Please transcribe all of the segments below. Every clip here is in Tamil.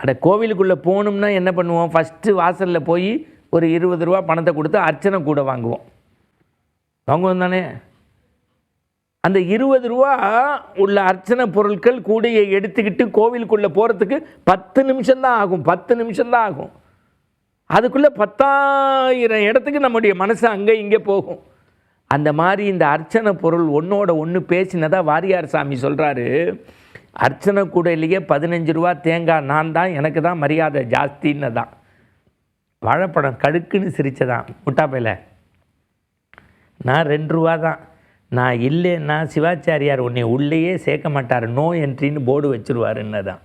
அட கோவிலுக்குள்ளே போகணும்னா என்ன பண்ணுவோம்? ஃபஸ்ட்டு வாசலில் போய் ஒரு இருபது ரூபா பணத்தை கொடுத்து அர்ச்சனை கூட வாங்குவோம். வாங்குவோம் தானே? அந்த இருபது ரூபா உள்ள அர்ச்சனை பொருட்கள் கூடையை எடுத்துக்கிட்டு கோவிலுக்குள்ளே போகிறதுக்கு பத்து நிமிஷம்தான் ஆகும். பத்து நிமிஷம்தான் ஆகும். அதுக்குள்ளே பத்தாயிரம் இடத்துக்கு நம்முடைய மனசு அங்கே இங்கே போகும். அந்த மாதிரி இந்த அர்ச்சனை பொருள் ஒன்றோட ஒன்று பேசினதாக வாரியார் சாமி சொல்கிறாரு அர்ச்சனை கூடையிலேயே பதினஞ்சு ரூபா தேங்காய் நான் தான் எனக்கு தான் மரியாதை ஜாஸ்தின்னு தான். வாழைப்பழம் கடுக்குன்னு சிரித்ததான் முட்டாப்பையில் நான் ரெண்டு ரூபா தான். நான் இல்லைன்னா சிவாச்சாரியார் உன்னை உள்ளேயே சேர்க்க மாட்டார் நோ என்ட்ரின்னு போர்டு வச்சுருவாருன்னு தான்.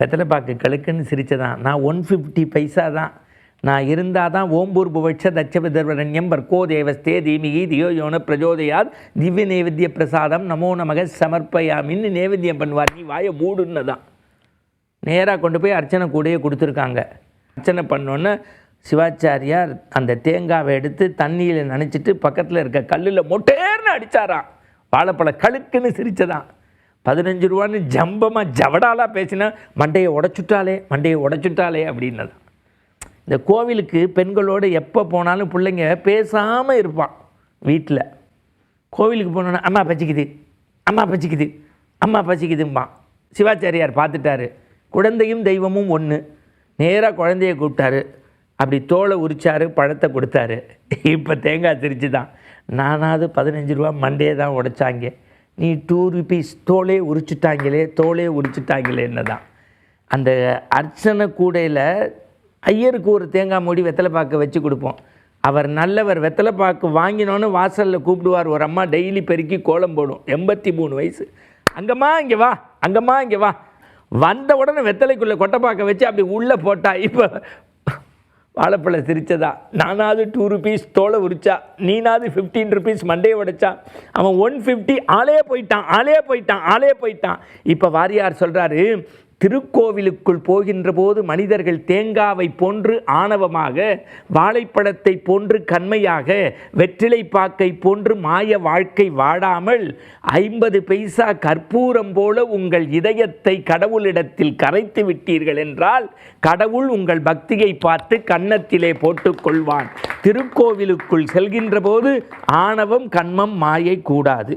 வெத்தலைப்பாக்கு கழுக்குன்னு சிரித்ததான் நான் ஒன் ஃபிஃப்டி பைசா தான். நான் இருந்தால் தான் ஓம்பூர் புவட்ச தட்சபிதர்வரண்யம் பர்கோ தேவஸ்தே தீமிகி தியோ யோன பிரஜோதயாத் திவ்ய நைவேத்திய பிரசாதம் நமோ நமக சமர்ப்பயாமின்னு நைவேத்தியம் பண்ணுவார். நீ வாயை மூடுன்னு தான் நேராக கொண்டு போய் அர்ச்சனை கூடையே கொடுத்துருக்காங்க. அர்ச்சனை பண்ணோன்னே சிவாச்சாரியார் அந்த தேங்காவை எடுத்து தண்ணியில் நினச்சிட்டு பக்கத்தில் இருக்க கல்லில் மொட்டேர்னு அடித்தாராம் வாழைப்பழ கழுக்குன்னு சிரிச்சதான் பதினஞ்சு ரூபான்னு ஜம்பமாக ஜவடாலாக பேசினா மண்டையை உடச்சுட்டாலே மண்டையை உடச்சுட்டாலே அப்படின்னதான் இந்த கோவிலுக்கு பெண்களோடு எப்போ போனாலும் பிள்ளைங்க பேசாமல் இருப்பான் வீட்டில் கோவிலுக்கு போனோன்னா அம்மா பச்சிக்குது அம்மா பச்சிக்குது அம்மா பச்சிக்குதும்பான் சிவாச்சாரியார் பார்த்துட்டாரு. குழந்தையும் தெய்வமும் ஒன்று நேராக குழந்தைய கூப்பிட்டாரு. அப்படி தோலை உரிச்சாரு பழத்தை கொடுத்தாரு. இப்போ தேங்காய் திரிச்சு தான் நானாவது பதினஞ்சு ரூபா மண்டே தான் உடைச்சாங்க. நீ டூ ருபீஸ் தோலே உரிச்சிட்டாங்களே தோலே உரிச்சிட்டாங்களேன்னு தான். அந்த அர்ச்சனை கூடையில் ஐயருக்கு ஒரு தேங்காய் மூடி வெத்தலைப்பாக்கு வச்சு கொடுப்போம். அவர் நல்லவர் வெத்தலை பாக்கு வாங்கினோன்னு வாசலில் கூப்பிடுவார். ஒரு அம்மா டெய்லி பெருக்கி கோலம் போடும். எண்பத்தி மூணு வயசு. அங்கம்மா இங்கே வா அங்கம்மா இங்கே வா. வந்த உடனே வெத்தலைக்குள்ளே கொட்டைப்பாக்க வச்சு அப்படி உள்ளே போட்டா இப்போ வாழைப்பழம் சிரித்ததா நானாவது டூ ருபீஸ் தோலை உரிச்சா நீனாவது ஃபிஃப்டீன் ருபீஸ் மண்டையை உடைச்சா? அவன் ஒன் ஃபிஃப்டி ஆளே போயிட்டான் ஆளே போயிட்டான் ஆளே போயிட்டான். இப்போ வாரியார் சொல்கிறாரு திருக்கோவிலுக்குள் போகின்ற போது மனிதர்கள் தேங்காவை போன்று ஆணவமாக வாழைப்பழத்தை போன்று கண்மையாக வெற்றிலை பாக்கை போன்று மாய வாழ்க்கை வாடாமல் ஐம்பது பைசா கற்பூரம் போல உங்கள் இதயத்தை கடவுளிடத்தில் கரைத்து விட்டீர்கள் என்றால் கடவுள் உங்கள் பக்தியை பார்த்து கன்னத்திலே போட்டுக்கொள்வான். திருக்கோவிலுக்குள் செல்கின்ற போது ஆணவம் கண்மம் மாயை கூடாது.